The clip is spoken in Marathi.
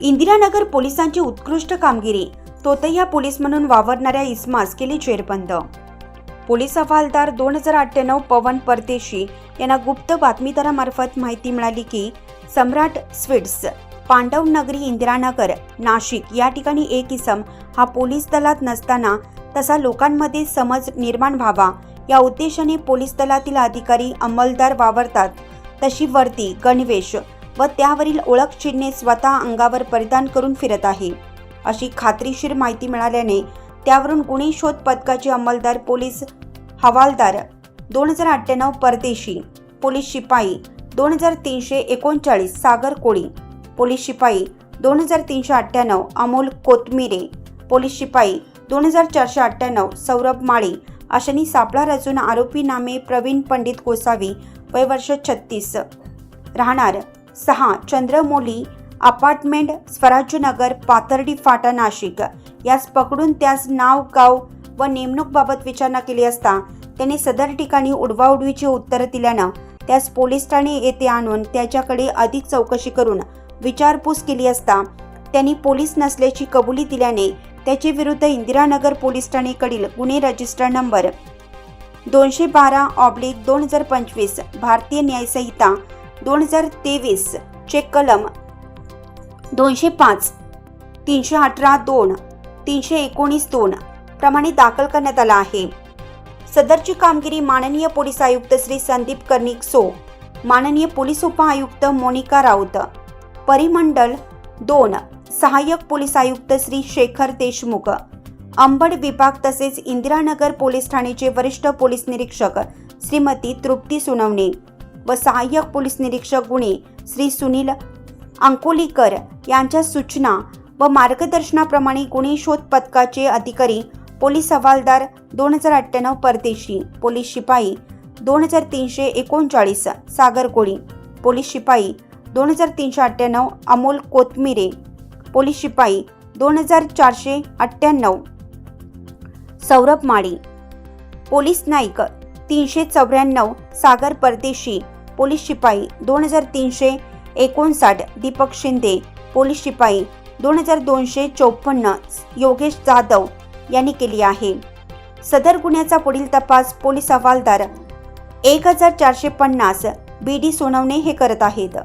इंदिरानगर पोलिसांची उत्कृष्ट कामगिरी. तोतया पोलीस म्हणून वावरणाऱ्या इस्मास केली चेरबंद पोलीस हवालदार दोन हजार अठ्ठ्याण्णव पवन परदेशी यांना गुप्त बातमीदारामार्फत माहिती मिळाली की सम्राट स्वीट्स पांडव नगरी इंदिरानगर नाशिक या ठिकाणी एक इसम हा पोलीस दलात नसताना तसा लोकांमध्ये समज निर्माण व्हावा या उद्देशाने पोलीस दलातील अधिकारी अंमलदार वावरतात. तशी वर्दी गणवेश व त्यावरील ओळख चिन्हे स्वतः अंगावर परिधान करून फिरत आहे. अशी खात्रीशीर माहिती मिळाल्याने त्यावरून गुन्हे शोध पथकाचे अंमलदार पोलीस हवालदार दोन हजार अठ्ठ्याण्णव परदेशी पोलीस शिपाई दोन हजार तीनशे एकोणचाळीस सागर कोळी पोलीस शिपाई दोन हजार तीनशे अठ्ठ्याण्णव अमोल कोतमिरे पोलीस शिपाई दोन हजार चारशे अठ्ठ्याण्णव सौरभ माळी अशांनी सापळा रचून आरोपी नामे प्रवीण पंडित गोसावी वय वर्ष छत्तीस. राहणार सहा चंद्रमौली अपार्टमेंट स्वराज्यनगर पाथर्डी फाटा नाशिक. यास पकडून त्यास नाव गाव व नेमणूकबाबत विचारणा केली असता त्याने सदर ठिकाणी उडवाउडवीची उत्तरं दिल्यानं त्यास पोलीस ठाणे येथे आणून त्याच्याकडे अधिक चौकशी करून विचारपूस केली असता त्यांनी पोलीस नसल्याची कबुली दिल्याने त्याचे विरुद्ध इंदिरानगर पोलीस ठाणेकडील गुन्हे रजिस्टर नंबर दोनशे बारा ऑब्लिक दोन हजार पंचवीस भारतीय न्यायसंहिता दोन हजार तेवीस चे कलम दोनशे पाच तीनशे अठरा दोन तीनशे एकोणीस दोन प्रमाणे दाखल करण्यात आला आहे. सदरची कामगिरी माननीय पोलीस आयुक्त श्री संदीप कर्णिक सो माननीय पोलीस उपआयुक्त मोनिका राऊत परिमंडल दोन सहाय्यक पोलीस आयुक्त श्री शेखर देशमुख अंबड विभाग तसेच इंदिरानगर पोलीस ठाण्याचे वरिष्ठ पोलीस निरीक्षक श्रीमती तृप्ती सुनावणे व सहाय्यक पोलीस निरीक्षक गुणे श्री सुनील अंकोलीकर यांच्या सूचना व मार्गदर्शनाप्रमाणे गुन्हे शोध पथकाचे अधिकारी पोलीस हवालदार दोन हजार अठ्ठ्याण्णव परदेशी पोलीस शिपाई दोन हजार तीनशे एकोणचाळीस सागर कोळी पोलीस शिपाई दोन हजार तीनशे अठ्ठ्याण्णव अमोल कोथमिरे पोलीस शिपाई दोन हजार चारशे अठ्ठ्याण्णव सौरभ माळी पोलीस नाईक तीनशे चौऱ्याण्णव सागर परदेशी पोलीस शिपाई दोन हजार तीनशे एकोणसाठ दीपक शिंदे पोलीस शिपाई दोन हजार दोनशे चौपन्न योगेश जाधव यांनी केली आहे. सदर गुन्ह्याचा पुढील तपास पोलीस हवालदार एक हजार चारशे पन्नास बी डी सोनवणे हे करत आहेत.